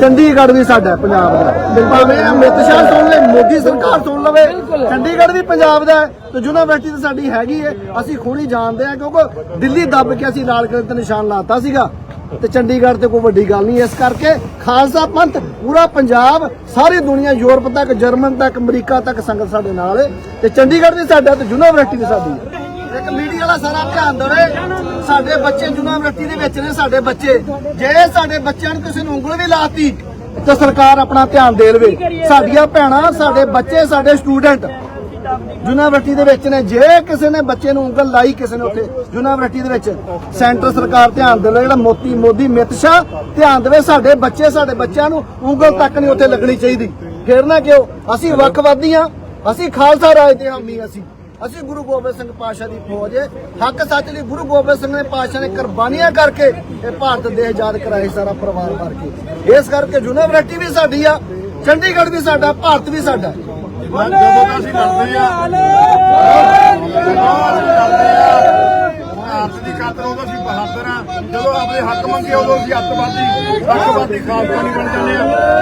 ਚੰਡੀਗੜ੍ਹ ਵੀ ਸਾਡਾ ਪੰਜਾਬ ਦਾ। ਭਾਵੇਂ ਅਮਿਤ ਸ਼ਾਹ ਸੁਣ ਲੈ ਮੋਦੀ ਸਰਕਾਰ ਸੁਣ ਲਵੇ ਚੰਡੀਗੜ੍ਹ ਵੀ ਪੰਜਾਬ ਦਾ ਤੇ ਯੂਨੀਵਰਸਿਟੀ ਤਾਂ ਸਾਡੀ ਹੈਗੀ ਹੈ। ਅਸੀਂ ਖੂਣੀ ਜਾਣਦੇ ਹਾਂ ਕਿਉਂਕਿ ਦਿੱਲੀ ਦੱਬ ਕੇ ਅਸੀਂ ਲਾਲ ਕਿਲੇ ਤੇ ਨਿਸ਼ਾਨ ਲਾਤਾ ਸੀਗਾ। ਤੇ ਚੰਡੀਗੜ੍ਹ ਤੇ ਕੋਈ ਵੱਡੀ ਗੱਲ ਨਹੀਂ ਇਸ ਕਰਕੇ। ਖਾਲਸਾ ਪੰਥ ਪੂਰਾ ਪੰਜਾਬ ਸਾਰੀ ਦੁਨੀਆ ਯੂਰਪ ਤੱਕ ਜਰਮਨ ਤੱਕ ਅਮਰੀਕਾ ਤੱਕ ਸੰਗਤ ਸਾਡੇ ਨਾਲ ਹੈ। ਤੇ ਚੰਡੀਗੜ੍ਹ ਵੀ ਸਾਡਾ ਤੇ ਯੂਨੀਵਰਸਿਟੀ ਵੀ ਸਾਡੀ ਹੈ। ਇੱਕ ਮੀਡੀਆ ਸਾਰਾ ਧਿਆਨ ਦੇਵੇ ਸਾਡੇ ਬੱਚੇ ਯੂਨੀਵਰਸਿਟੀ ਦੇ ਵਿੱਚ ਨੇ ਸਾਡੇ ਬੱਚੇ। ਜੇ ਸਾਡੇ ਬੱਚਿਆਂ ਨੂੰ ਕਿਸੇ ਨੂੰ ਉਂਗਲ ਵੀ ਲਾਤੀ, ਤਾਂ ਸਰਕਾਰ ਆਪਣਾ ਧਿਆਨ ਦੇ ਲਵੇ। ਸਾਡੀਆਂ ਭੈਣਾਂ, ਸਾਡੇ ਬੱਚੇ, ਸਾਡੇ ਸਟੂਡੈਂਟ ਯੂਨੀਵਰਸਿਟੀ ਦੇ ਵਿੱਚ ਨੇ। ਜੇ ਕਿਸੇ ਨੇ ਬੱਚੇ ਨੂੰ ਉਂਗਲ ਲਾਈ ਕਿਸੇ ਨੇ ਉੱਥੇ ਯੂਨੀਵਰਸਿਟੀ ਦੇ ਵਿੱਚ, ਸੈਂਟਰ ਸਰਕਾਰ ਧਿਆਨ ਦੇਵੇ ਜਿਹੜਾ ਮੋਤੀ ਮੋਦੀ ਅਮਿਤ ਸ਼ਾਹ ਧਿਆਨ ਦੇਵੇ ਸਾਡੇ ਬੱਚੇ, ਸਾਡੇ ਬੱਚਿਆਂ ਨੂੰ ਉਂਗਲ ਤੱਕ ਨਹੀਂ ਉੱਥੇ ਲੱਗਣੀ ਚਾਹੀਦੀ। ਫੇਰ ਨਾ ਕਿਉਂ? ਅਸੀਂ ਵੱਖਵਾਦੀ ਹਾਂ ਅਸੀਂ ਖਾਲਸਾ ਰਾਜ ਦੇ ਹਾਮੀ ਅਸੀਂ। ਅਸੀਂ ਗੁਰੂ ਗੋਬਿੰਦ ਸਿੰਘ ਪਾਤਸ਼ਾਹ ਦੀ ਫੌਜ ਹੈ। ਹੱਕ ਸੱਚ ਲਈ ਗੁਰੂ ਗੋਬਿੰਦ ਸਿੰਘ ਨੇ ਪਾਤਸ਼ਾਹ ਨੇ ਕੁਰਬਾਨੀਆਂ ਕਰਕੇ ਇਹ ਭਾਰਤ ਦੇ ਆਜ਼ਾਦ ਕਰਾਏ ਸਾਰਾ ਪਰਿਵਾਰ ਭਰ ਕੇ। ਇਸ ਕਰਕੇ ਯੂਨੀਵਰਸਿਟੀ ਵੀ ਸਾਡੀ ਆ, ਚੰਡੀਗੜ੍ਹ ਵੀ ਸਾਡਾ, ਭਾਰਤ ਵੀ ਸਾਡਾ। ਜਦੋਂ ਦਾ ਅਸੀਂ ਲੜਦੇ ਆ, ਭਾਰਤ ਦੀ ਖਾਤਰ ਉਦੋਂ ਅਸੀਂ ਬਹਾਦਰ ਆ। ਜਦੋਂ ਆਪਣੇ ਹੱਕ ਮੰਗੇ ਉਦੋਂ ਅਸੀਂ ਅੱਤਵਾਦੀ ਅੱਤਵਾਦੀ ਖਾਲਸਾ ਨਹੀਂ ਬਣ ਜਾਂਦੇ ਆ।